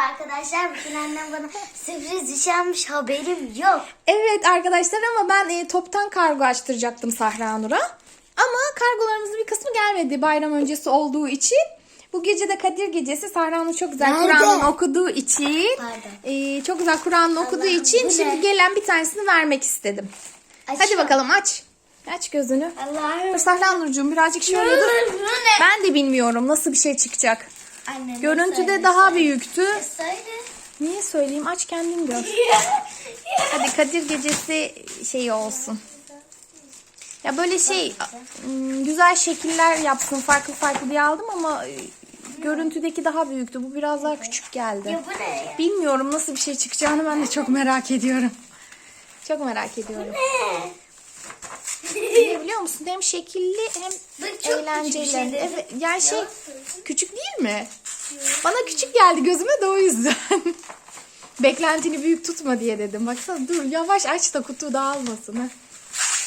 arkadaşlar. Bugün annem bana sürpriz iş almış haberim yok. Evet arkadaşlar ama ben e, toptan kargo açtıracaktım Sahra Nur'a. Ama kargolarımızın bir kısmı gelmedi bayram öncesi olduğu için. Bu gece de Kadir gecesi Sahra Nur çok güzel Nerede? Kur'an'ını okuduğu için. Pardon. e, çok güzel Kur'an'ını okuduğu için bu şimdi ne? gelen bir tanesini vermek istedim. Hadi Açıyorum. bakalım aç. Aç gözünü. Allah'ım. Sahra Nurcuğum birazcık şöyle dur. Ben de bilmiyorum nasıl bir şey çıkacak. Annem Görüntüde daha büyüktü. Söyle. Niye söyleyeyim aç kendin gör. Hadi Kadir gecesi şey olsun. Ya böyle şey ım, güzel şekiller yapsın farklı farklı diye aldım ama e, görüntüdeki daha büyüktü. Bu biraz daha küçük geldi. Ya bu ne ya? Bilmiyorum nasıl bir şey çıkacağını ben de çok merak ediyorum. Çok merak ediyorum. Niye biliyor musun? Hem şekilli hem çok küçük eğlenceli. şey evet, yani şey küçük değil mi? Bana küçük geldi gözüme de o yüzden. Beklentini büyük tutma diye dedim. Baksana dur yavaş aç da kutu dağılmasın. Ha.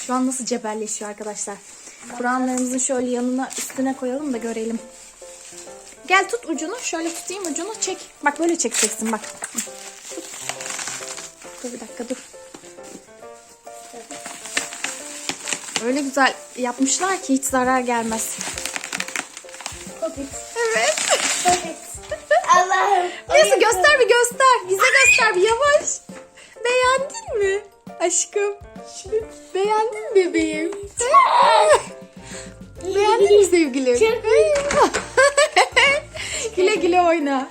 Şu an nasıl cebelleşiyor arkadaşlar. Kur'anlarımızın şöyle yanına üstüne koyalım da görelim. Gel tut ucunu. Şöyle tutayım ucunu çek. Bak böyle çekeceksin bak. Tut. Dur bir dakika dur. Öyle güzel yapmışlar ki hiç zarar gelmez. Popit. Evet. Popit. Allah'ım. Neyse göster bir göster. Bize göster bir yavaş. Beğendin mi? Aşkım. Beğendin mi bebeğim? Beğendin mi sevgilim? güle güle oyna.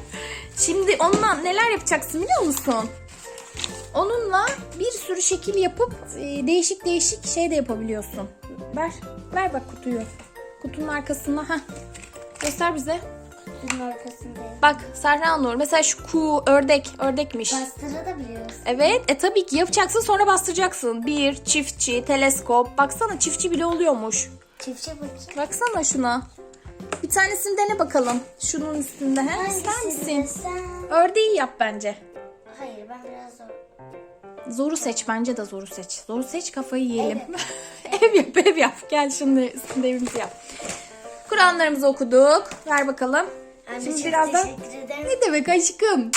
Şimdi onunla neler yapacaksın biliyor musun? Onunla bir sürü şekil yapıp e, değişik değişik şey de yapabiliyorsun. Ver. Ver bak kutuyu. Kutunun arkasına. Heh. Göster bize. Bunun arkasındayım. Bak Serra Nur mesela şu ku ördek ördekmiş. Bastırabiliyoruz. Evet e tabii ki yapacaksın sonra bastıracaksın. Bir çiftçi teleskop baksana çiftçi bile oluyormuş. Çiftçe bakayım. Baksana şuna. Bir tanesini dene bakalım. Şunun üstünde he? İster misin? Ördeği yap bence. Hayır ben biraz zor. Zoru seç bence de zoru seç. Zoru seç kafayı yiyelim. ev yap ev yap. Gel şunun üstünde evimizi yap. Kur'anlarımızı okuduk. Ver bakalım. Anne Şimdi çok teşekkür ederim. Ne demek aşkım?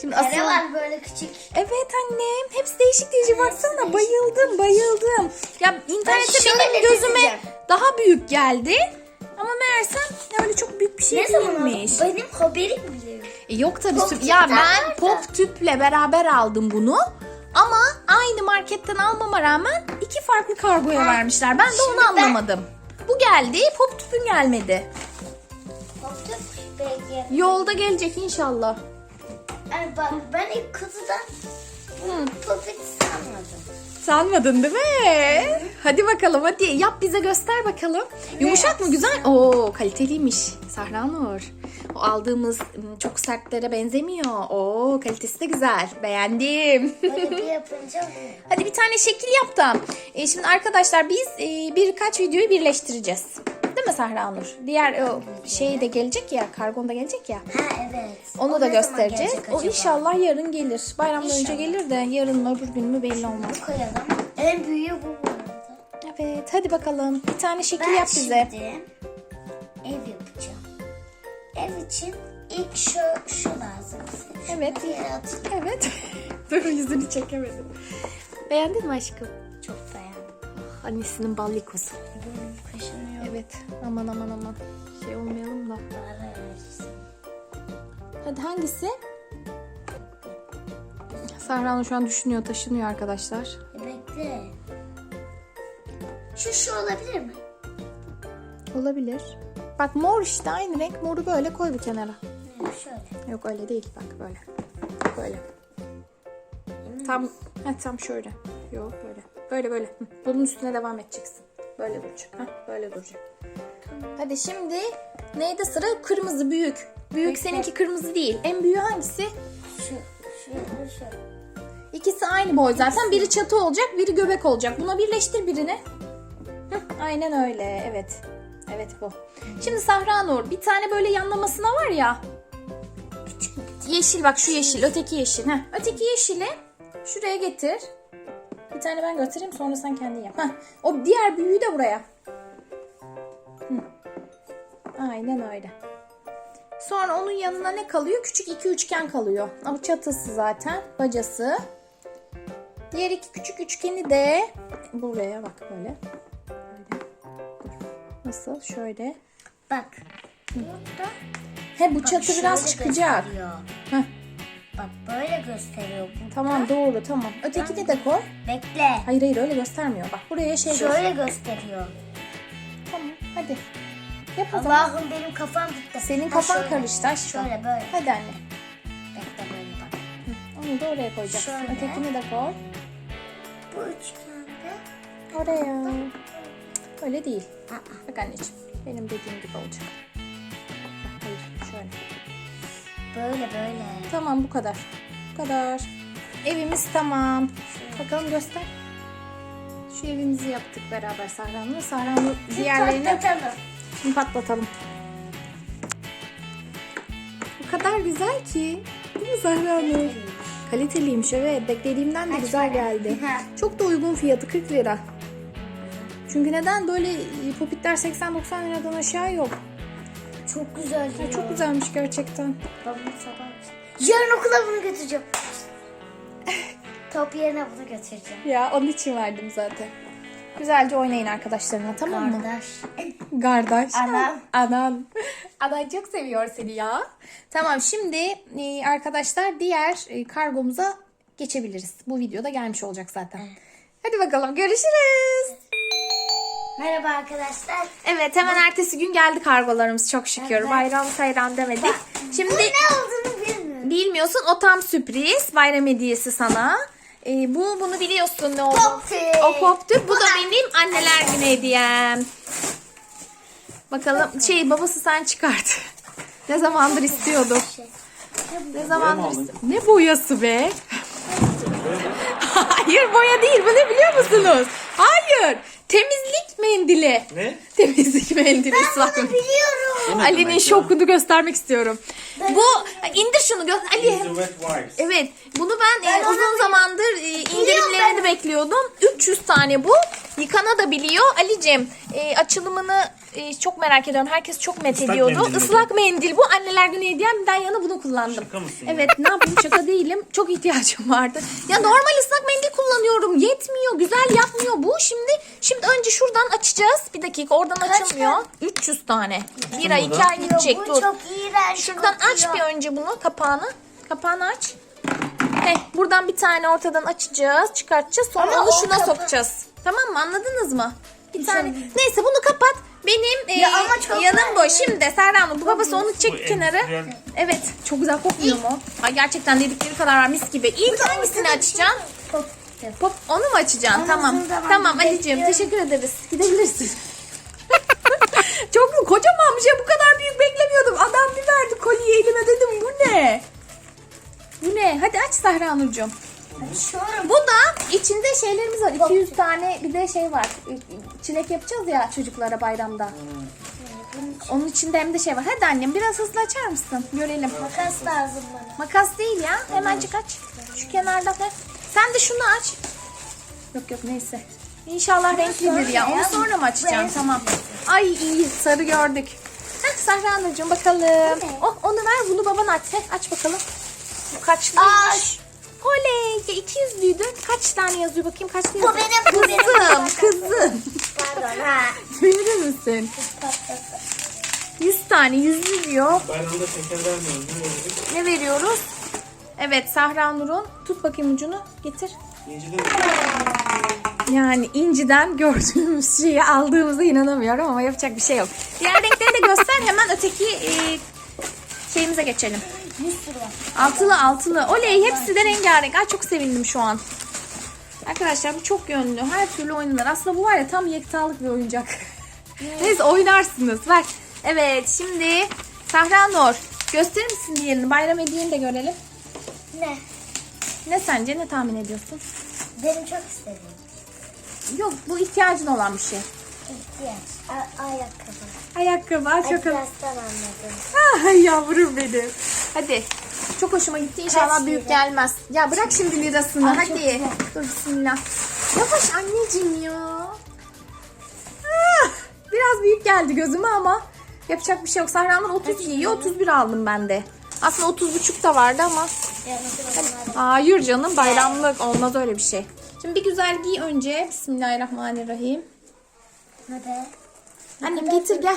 Şimdi Kare asıl... var böyle küçük. Evet annem. Hepsi değişik değişik. Baksana değişik. bayıldım bayıldım. Ya internette şöyle benim gözüme daha büyük geldi. Ama meğersem öyle çok büyük bir şey Ne zaman oldu? değilmiş. Benim haberim bile. E, yok tabii. Pop Ya ben pop tüple beraber aldım bunu. Ama aynı marketten almama rağmen iki farklı kargoya vermişler. Ben de şimdi onu ben- anlamadım. Bu geldi, pop tüpün gelmedi. Koptu. Belki. Yolda gelecek inşallah. Yani bak ben ilk kutudan popit sanmadım. Sanmadın değil mi? Hadi bakalım hadi yap bize göster bakalım. Yumuşak mı güzel? Oo kaliteliymiş Sahra Nur. O aldığımız ım, çok sertlere benzemiyor. Oo kalitesi de güzel. Beğendim. Böyle bir yapınca hadi bir tane şekil yap da. E, şimdi arkadaşlar biz e, birkaç videoyu birleştireceğiz. Mi Sahra Nur? Diğer o şey de gelecek ya, kargon da gelecek ya. Ha evet. Onu O da göstereceğiz. O inşallah yarın gelir. Bayramdan önce İnşallah. gelir de yarın mı öbür gün mü belli olmaz. koyalım. En büyüğü bu. Evet hadi bakalım. Bir tane şekil Ben yap bize. şimdi ev yapacağım. Ev için ilk şu şu lazım. Şunu Evet. Evet. Dur yüzünü çekemedim. Beğendin mi aşkım? Çok beğendim. Annesinin. Burnum kaşınıyor. Evet. Aman aman aman. Şey olmayalım da. Hadi hangisi? Sahra Hanım şu an düşünüyor, taşınıyor arkadaşlar. Bekle. Şu şu olabilir mi? Olabilir. Bak mor işte aynı renk. Moru böyle koy bir kenara. Ne, şöyle. Yok öyle değil. Bak böyle. Böyle. Tam, ha, tam şöyle. Yok böyle. Böyle böyle. Hı. Bunun üstüne devam edeceksin. Böyle duracak. Ha, böyle duracak. Hadi şimdi neydi sıra? Kırmızı büyük. Büyük seninki kırmızı değil. En büyüğü hangisi? Şu, şu, şu. İkisi aynı boy zaten. Biri çatı olacak, biri göbek olacak. Buna birleştir birini. Heh, aynen öyle. Evet. Evet bu. Şimdi Sahra Nur bir tane böyle yanlamasına var ya. Yeşil bak şu yeşil, öteki yeşil. Heh, öteki yeşili şuraya getir. Bir tane ben göstereyim sonra sen kendin yap. Heh, o diğer büyüğü de buraya. Hı. Aynen öyle. Sonra onun yanına ne kalıyor? Küçük iki üçgen kalıyor. Ama çatısı zaten. Bacası. Diğer iki küçük üçgeni de buraya bak böyle. Böyle. Nasıl? Şöyle. Bak. Burada He bu bak çatı şöyle biraz çıkacak. gösteriyor. Heh, Bak böyle gösteriyor. Bu. tamam doğru tamam. Ötekini de koy. Bekle. Hayır hayır öyle göstermiyor. Bak buraya şey. Şöyle gösteriyor. Tamam hadi. Yap o zaman. Allah'ım benim kafam gitti. Senin Ha, kafan şöyle. karıştı aşkım. Şöyle böyle. Hadi anne. Bekle böyle bak. Onu da oraya koyacaksın. Şöyle. Ötekini de koy. Bu üçgende. Oraya. Öyle değil. Aa, Bak anneciğim. Benim dediğim gibi olacak. Böyle böyle. Tamam bu kadar. Bu kadar. Evimiz tamam. Bakalım göster. Şu evimizi yaptık beraber Sahra'nın. Sahra'nın diğerlerini Patlatalım. Şimdi patlatalım. O kadar güzel ki. Değil mi Zahra Nur? Kaliteliymiş evet. Beklediğimden de Kaç güzel para? geldi. Ha. Çok da uygun fiyatı 40 lira. Çünkü neden böyle popitler 80-90 liradan aşağı yok. Çok güzel. Ya çok güzelmiş gerçekten. Babam sabah. Yarın okula bunu götüreceğim. Top yerine bunu götüreceğim. Ya onun için verdim zaten. Güzelce oynayın arkadaşlarına tamam mı? Kardeş. Kardeş. Anam. Anan. Anan çok seviyor seni ya. Tamam şimdi e, arkadaşlar diğer e, kargomuza geçebiliriz. Bu videoda gelmiş olacak zaten. Hadi bakalım görüşürüz. Merhaba arkadaşlar. Evet hemen ertesi gün geldi kargolarımız çok şükür. Evet. Bayram sayran demedik. Şimdi Ne olduğunu bilmiyorum. bilmiyorsun o tam sürpriz. Bayram hediyesi sana. E, bu bunu biliyorsun ne oldu? Poptür. O poptür. Bu da benim anneler günü hediyem. Bakalım şey babası sen çıkart. ne zamandır istiyordum. Ne zamandır istiyordum. Ne boyası be? Hayır boya değil. Bu ne biliyor musunuz? Hayır. Temizlik mendili. Ne? Temizlik mendili ıslak mendil. Biliyorum. Ali'nin demek ya? şokunu göstermek istiyorum. Bu indir şunu gö Ali. The wet wipes. Evet, bunu ben, e, uzun zamandır e, indirimlerini bekliyordum. 300 tane bu. Yıkana da biliyor. Ali'cim e, açılımını e, çok merak ediyorum. Herkes çok met Islak ediyordu. mendil mi Islak mendil bu. Anneler günü hediyemden yana bunu kullandım. Şaka mısın ya? Evet, ne yapayım şaka değilim. Çok ihtiyacım vardı. Ya normal ıslak mendil kullanıyorum. Yetmiyor, güzel yapmıyor bu. Şimdi şimdi önce şuradan açacağız. Bir dakika oradan açılmıyor. 300 tane. Bir ay, iki ay gidecek. Bu Dur. çok iğrenç Şuradan aç kokuyor. bir önce bunu kapağını. Kapağını aç. Heh, buradan bir tane ortadan açacağız, çıkartacağız. Sonra Ama onu o şuna kapa- sokacağız. Tamam mı? Anladınız mı? Bir tane. Neyse bunu kapat. Benim e, Ya ama çok yanım bu. güzel. Şimdi Serra Hanım bu babası onu Bu çek kenara. endüstriyel- Evet. Çok güzel kokmuyor mu? Ay gerçekten dedikleri kadar var mis gibi. İlk hangisini açacaksın? Poptür. Pop onu mu açacaksın? Ama tamam. Tamam Ali'ciğim bekliyorum. teşekkür ederiz. Gidebilirsin. Çok kocamanmış ya bu kadar büyük beklemiyordum. Adam bir verdi kolyeyi elime dedim bu ne? Bu ne? Hadi aç Zahra Nurcuğum. Açıyorum. Bu da içinde şeylerimiz var. 200 tane bir de şey var. Çilek yapacağız ya çocuklara bayramda. Onun içinde hem de şey var. Hadi annem biraz hızlı açar mısın? Görelim. Makas lazım bana. Makas değil ya. Hemencik aç. Şu kenarda. Sen de şunu aç. Yok yok neyse. İnşallah renklidir ya. Onu sonra mı açacağım? Ben- Tamam. Ay iyi sarı gördük. Heh Sahra Hanımcığım bakalım. Oh onu ver bunu baban aç. Heh, aç bakalım. Bu kaçlıymış? Aç. Oley ya 200'lüydü. Kaç tane yazıyor bakayım kaç tane Bu yazıyor? benim, bu benim. Kızım kızım. Pardon ha. Misin? Patlasın. 100 tane yüzlü diyor. Bayramda şeker vermiyoruz. Ne veriyoruz? Evet Sahra Nur'un. Tut bakayım ucunu. Getir. İnciden Yani inciden gördüğümüz şeyi aldığımıza inanamıyorum ama yapacak bir şey yok. Diğer renkleri de göster hemen öteki e, şeyimize geçelim. Bir sürü var. Altılı altılı. Oley hepsi de rengarenk. Ay çok sevindim şu an. Arkadaşlar bu çok yönlü. Her türlü oynanır. Aslında bu var ya tam yektalık bir oyuncak. Neyse oynarsınız. Ver. Evet şimdi Sahra Nur. Gösterir misin diğerini? Bayram hediyeni de görelim. Ne? Ne sence? Ne tahmin ediyorsun? Benim çok istediğim. Yok bu ihtiyacın olan bir şey. İhtiyaç. Ayakkabı. Ayakkabı. Ay, Çok Adidas'tan anladım. Ay yavrum benim. Hadi. Çok hoşuma gitti. İnşallah Kaç büyük lira? gelmez. Ya bırak şimdi lirasını. Ay, Hadi. güzel. Dur bismillah. Yavaş anneciğim ya. Ah, biraz büyük geldi gözüme ama Yapacak bir şey yok. Sahranur 30 giyiyor. 31 aldım ben de. Aslında 30 buçuk da vardı ama. Hayır canım bayramlık olmaz öyle bir şey. Şimdi bir güzel giy önce. Bismillahirrahmanirrahim. Hadi. Annem getir gel.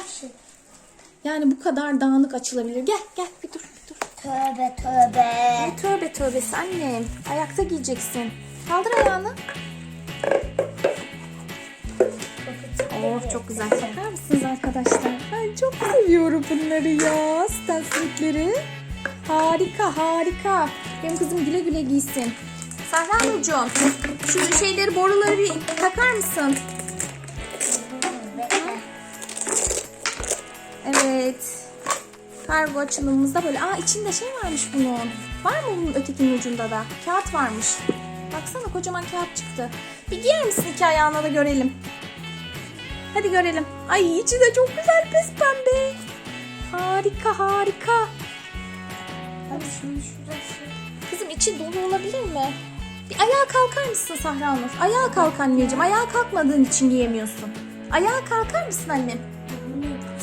Yani bu kadar dağınık açılabilir. Gel gel bir dur bir dur. Tövbe tövbe. Ne tövbe tövbesi annem. Ayakta giyeceksin. Kaldır ayağını. Oh çok güzel. Bakar mısınız arkadaşlar? Ben çok seviyorum bunları ya. Stensilikleri. Harika harika. Benim kızım güle güle giysin. Sahra Nurcuğum şu şeyleri boruları bir takar mısın? Kargo açılımımızda böyle. Aa içinde şey varmış bunun. Var mı bunun ötekinin ucunda da? Kağıt varmış. Baksana kocaman kağıt çıktı. Bir giyer misin iki ayağına da görelim. Hadi görelim. Ay içi de çok güzel pes pembe. Harika harika. Hadi şunu şurası. Kızım içi dolu olabilir mi? Bir ayağa kalkar mısın Sahra Nur? Ayağa kalk anneciğim. Ayağa kalkmadığın için giyemiyorsun. Ayağa kalkar mısın annem?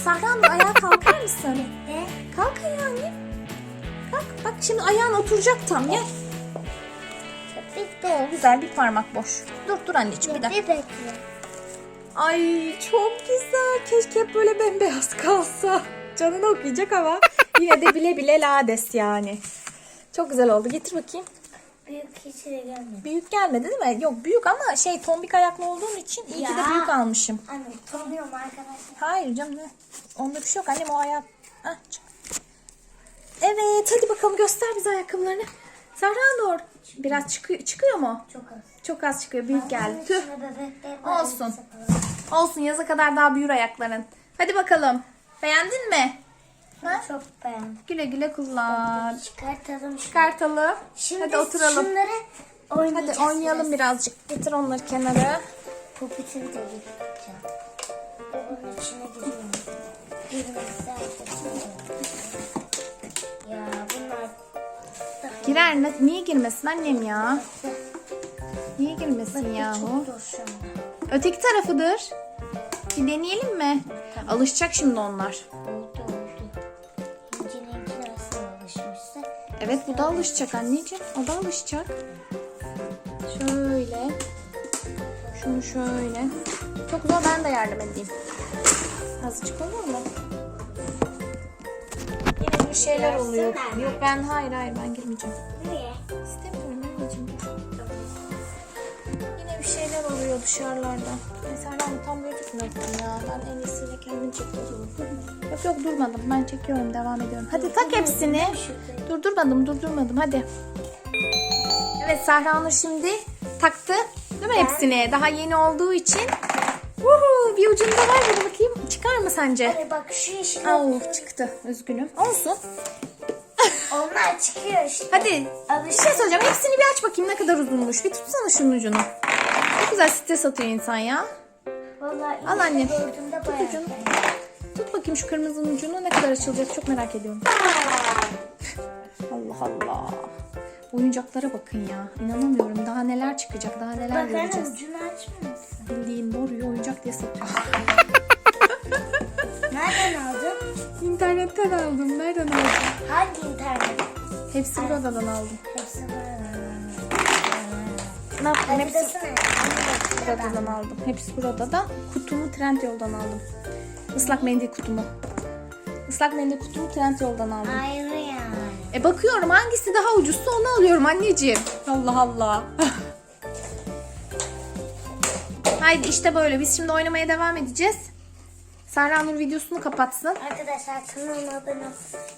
Sahra Nur ayağa kalkar mısın? Ne? Kalk ayağa annem. Kalk. Bak şimdi ayağın oturacak tam gel. Bitti. Güzel bir parmak boş. Dur dur anneciğim bir dakika. Bekle. Ay çok güzel. Keşke hep böyle bembeyaz kalsa. Canını okuyacak ama yine de bile bile lades yani. Çok güzel oldu. Getir bakayım. Büyük hiç gelmedi. Büyük gelmedi değil mi? Yok büyük ama şey tombik ayaklı olduğum için iyi ki de Ya. büyük almışım. Anne tanıyorum arkadaşlar. Hayır canım ne? Onda bir şey yok annem o ayak. Hah, çık. Evet hadi bakalım göster bize ayakkabılarını. Zahra Nur. Biraz çıkıyor, çıkıyor mu? Çok az. Çok az çıkıyor. Büyük geldi. Tüh. İçine bebekler var, Olsun. elbise falan. Olsun yaza kadar daha büyür ayakların. Hadi bakalım. Beğendin mi? Ha? Çok beğendim. Güle güle kullan. Çıkartalım. Çıkartalım. Şimdi Hadi oturalım. şunları oynayacağız. Hadi oynayalım biraz. birazcık. Getir onları kenara. Popitini de yıkayacağım. Onun içine giriyorum. Girmezse Ya bunlar Girer mi? Niye girmesin annem ya? Niye girmesin yahu? Şu anda. Öteki tarafıdır. Bir deneyelim mi? Alışacak şimdi onlar. Evet bu da alışacak anneciğim. O da alışacak. Şöyle. Şunu şöyle. Çok zor ben de yardım edeyim. Azıcık olur mu? Yine bir şeyler oluyor. Yok ben hayır hayır ben girmeyeceğim. Niye? İstemiyorum anneciğim. Yine bir şeyler oluyor dışarılarda. Mesela ben tam gözükmüyorsun ya. Ben en iyisiyle kendim çekiyorum. Yok yok durmadım. Ben çekiyorum devam ediyorum. Hadi tak hepsini. Durdurmadım durdurmadım hadi. Evet Sahra Nur şimdi taktı. Değil mi hepsini? Daha yeni olduğu için. Uhu, bir ucunda var hadi bakayım. Çıkar mı sence? Hadi bak şu işin Au çıktı. Üzgünüm. Olsun. Onlar çıkıyor işte. Hadi bir şey söyleyeceğim. Hepsini bir aç bakayım ne kadar uzunmuş. Bir tutsana şunun ucunu. Çok güzel stres atıyor insan ya. Vallahi Al anne. Gördüğümde bayağı. ucunu. Tut bakayım şu kırmızının ucunu ne kadar açılacak çok merak ediyorum. Allah Allah. Oyuncaklara bakın ya. İnanamıyorum. Daha neler çıkacak. Daha neler Bak göreceğiz. anne ucunu açmamışsın. Bildiğin boruyu oyuncak diye satıyor. Nereden aldın? İnternetten aldım. Nereden aldın? Hangi internet? Hepsi buradan aldım. Hepsi var. Ne yaptım? Hepsi? Buradan aldım. Hepsi burada da. Kutumu Trendyol'dan aldım. Islak mendil kutumu. Islak mendil kutumu Trendyol'dan aldım. Ayrı yani. E bakıyorum hangisi daha ucuzsa onu alıyorum anneciğim. Allah Allah. Haydi işte böyle. Biz şimdi oynamaya devam edeceğiz. Sahra Nur videosunu kapatsın. Arkadaşlar kanalıma abone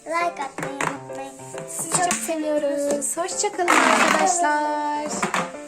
like atmayı unutmayın. Sizi Çok seviyoruz. Hoşçakalın arkadaşlar.